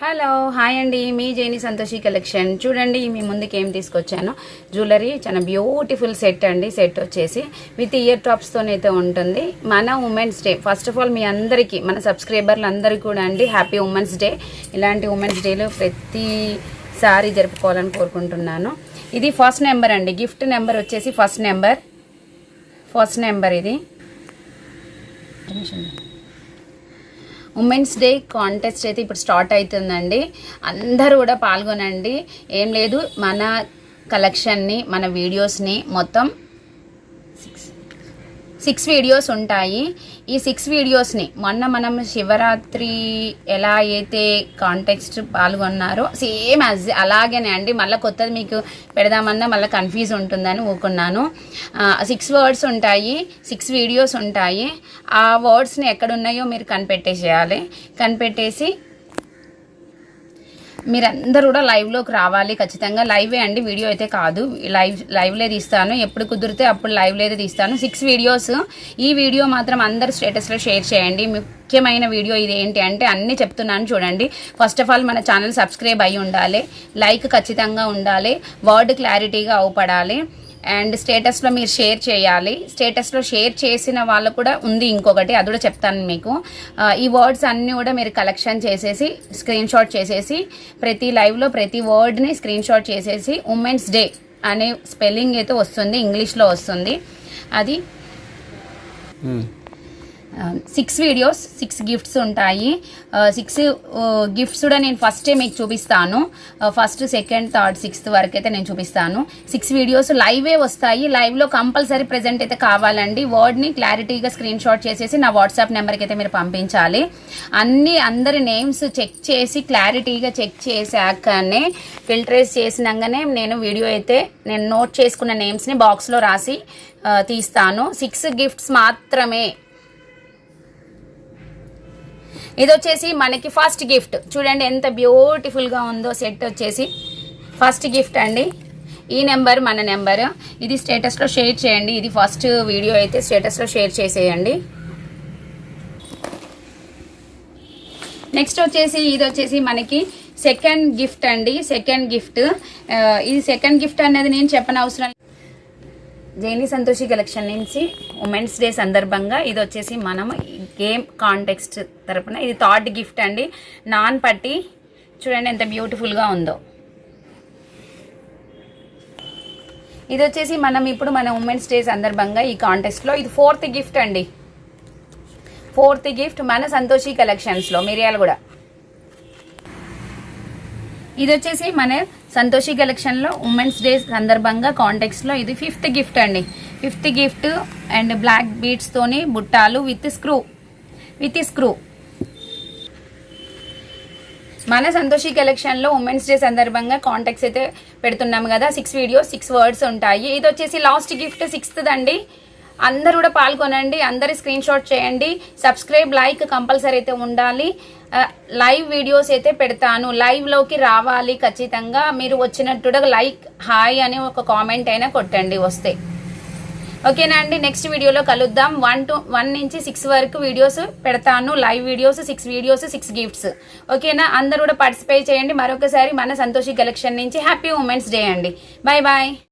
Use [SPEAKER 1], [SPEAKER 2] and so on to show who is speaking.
[SPEAKER 1] Hello hi అండి. మీ Jaini Santoshi collection. చూడండి మీ ముందుకు ఏం తీసుకొచ్చాను. జ్యువెలరీ చాలా బ్యూటిఫుల్ సెట్ అండి. సెట్ వచ్చేసి విత్ ఇయర్ టాప్స్తోనైతే ఉంటుంది. మన women's day first of all మీ అందరికీ మన సబ్స్క్రైబర్లందరికీ కూడా అండి హ్యాపీ ఉమెన్స్ డే. ఇలాంటి ఉమెన్స్ డేలో ప్రతిసారి జరుపుకోవాలని కోరుకుంటున్నాను. ఇది ఫస్ట్ నెంబర్ అండి. గిఫ్ట్ నెంబర్ వచ్చేసి ఫస్ట్ నెంబర్. ఫస్ట్ నెంబర్ ఇది. ఉమెన్స్ డే కాంటెస్ట్ అయితే ఇప్పుడు స్టార్ట్ అవుతుందండి. అందరూ కూడా పాల్గొనండి. ఏం లేదు మన కలెక్షన్ని మన వీడియోస్ని మొత్తం సిక్స్ వీడియోస్ ఉంటాయి. ఈ సిక్స్ వీడియోస్ని మొన్న మనం శివరాత్రి ఎలా అయితే కాంటెక్స్ట్ పాల్గొన్నారో సేమ్ అజ్ అలాగేనే అండి. మళ్ళీ కొత్తది మీకు పెడదామన్నా మళ్ళీ కన్ఫ్యూజ్ ఉంటుందని ఊకున్నాను. సిక్స్ వర్డ్స్ ఉంటాయి సిక్స్ వీడియోస్ ఉంటాయి. ఆ వర్డ్స్ని ఎక్కడున్నాయో మీరు కనిపెట్టేసేయాలి. కనిపెట్టేసి మీరందరూ కూడా లైవ్లోకి రావాలి ఖచ్చితంగా లైవే అండి వీడియో అయితే కాదు. లైవ్ లైవ్లే తీస్తాను. ఎప్పుడు కుదిరితే అప్పుడు లైవ్లో అయితే తీస్తాను. సిక్స్ వీడియోస్ ఈ వీడియో మాత్రం అందరు స్టేటస్లో షేర్ చేయండి. ముఖ్యమైన వీడియో ఇది ఏంటి అంటే అన్నీ చెప్తున్నాను చూడండి. ఫస్ట్ ఆఫ్ ఆల్ మన ఛానల్ సబ్స్క్రైబ్ అయి ఉండాలి. లైక్ ఖచ్చితంగా ఉండాలి. వర్డ్ క్లారిటీగా అవుపడాలి. అండ్ స్టేటస్లో మీరు షేర్ చేయాలి. స్టేటస్లో షేర్ చేసిన వాళ్ళు కూడా ఉంది ఇంకొకటి అది కూడా చెప్తాను మీకు. ఈ వర్డ్స్ అన్నీ కూడా మీరు కలెక్షన్ చేసేసి స్క్రీన్ షాట్ చేసేసి ప్రతి లైవ్లో ప్రతి వర్డ్ని స్క్రీన్ షాట్ చేసేసి ఉమెన్స్ డే అనే స్పెల్లింగ్ అయితే వస్తుంది ఇంగ్లీష్లో వస్తుంది. అది hmm. Six videos six gifts ఉంటాయి. సిక్స్ గిఫ్ట్స్ కూడా నేను ఫస్టే మీకు చూపిస్తాను. ఫస్ట్ సెకండ్ థర్డ్ సిక్స్త్ వరకు అయితే నేను చూపిస్తాను. సిక్స్ వీడియోస్ లైవే వస్తాయి. లైవ్లో కంపల్సరీ ప్రెజెంట్ అయితే కావాలండి. వర్డ్ని క్లారిటీగా స్క్రీన్ షాట్ చేసేసి నా వాట్సాప్ నెంబర్కి అయితే మీరు పంపించాలి. అన్ని అందరి నేమ్స్ చెక్ చేసి క్లారిటీగా చెక్ చేశాకనే ఫిల్టరేజ్ చేసినాకనే నేను వీడియో అయితే నేను నోట్ చేసుకున్న నేమ్స్ని బాక్స్లో రాసి తీస్తాను. సిక్స్ గిఫ్ట్స్ మాత్రమే. ఇది వచ్చేసి మనకి ఫస్ట్ గిఫ్ట్. చూడండి ఎంత బ్యూటిఫుల్గా ఉందో సెట్ వచ్చేసి. ఫస్ట్ గిఫ్ట్ అండి. ఈ నెంబర్ మన నెంబర్. ఇది స్టేటస్లో షేర్ చేయండి. ఇది ఫస్ట్ వీడియో అయితే స్టేటస్లో షేర్ చేసేయండి. నెక్స్ట్ వచ్చేసి ఇది వచ్చేసి మనకి సెకండ్ గిఫ్ట్ అండి. సెకండ్ గిఫ్ట్ ఇది సెకండ్ గిఫ్ట్ అనేది నేను చెప్పనవసరం జైని సంతోషి కలెక్షన్ నుంచి ఉమెన్స్ డే సందర్భంగా ఇది వచ్చేసి మనం గేమ్ కాంటెక్స్ట్ తరపున. ఇది థర్డ్ గిఫ్ట్ అండి. నాన్ పట్టి చూడండి ఎంత బ్యూటిఫుల్గా ఉందో. ఇది వచ్చేసి మనం ఇప్పుడు మన ఉమెన్స్ డే సందర్భంగా ఈ కాంటెస్ట్లో ఇది ఫోర్త్ గిఫ్ట్ అండి. ఫోర్త్ గిఫ్ట్ మన సంతోషి కలెక్షన్స్లో మిరియాలు కూడా. ఇది వచ్చేసి మన సంతోషి కలెక్షన్లో ఉమెన్స్ డే సందర్భంగా కాంటెక్స్లో ఇది ఫిఫ్త్ గిఫ్ట్ అండి. ఫిఫ్త్ గిఫ్ట్ అండ్ బ్లాక్ బీడ్స్తోని బుట్టాలు విత్ స్క్రూ విత్ స్క్రూ మన సంతోషి కలెక్షన్లో ఉమెన్స్ డే సందర్భంగా కాంటాక్ట్స్ అయితే పెడుతున్నాము కదా సిక్స్ వీడియోస్ సిక్స్ వర్డ్స్ ఉంటాయి. ఇది వచ్చేసి లాస్ట్ గిఫ్ట్ సిక్స్త్ అండి అందరూ కూడా పాల్గొనండి అందరి స్క్రీన్ షాట్ చేయండి. సబ్స్క్రైబ్ లైక్ కంపల్సరీ అయితే ఉండాలి. లైవ్ వీడియోస్ అయితే పెడతాను. లైవ్లోకి రావాలి ఖచ్చితంగా. మీరు వచ్చినట్టుగా లైక్ హాయ్ అని ఒక కామెంట్ అయినా కొట్టండి వస్తే. ఓకేనా అండి? నెక్స్ట్ వీడియోలో కలుద్దాం. వన్ టు వన్ నుంచి సిక్స్ వరకు వీడియోస్ పెడతాను. Live videos six videos six gifts ఓకేనా అందరూ కూడా పార్టిసిపేట్ చేయండి. మరొకసారి మన సంతోషి కలెక్షన్ నుంచి హ్యాపీ ఉమెన్స్ డే అండి. Bye bye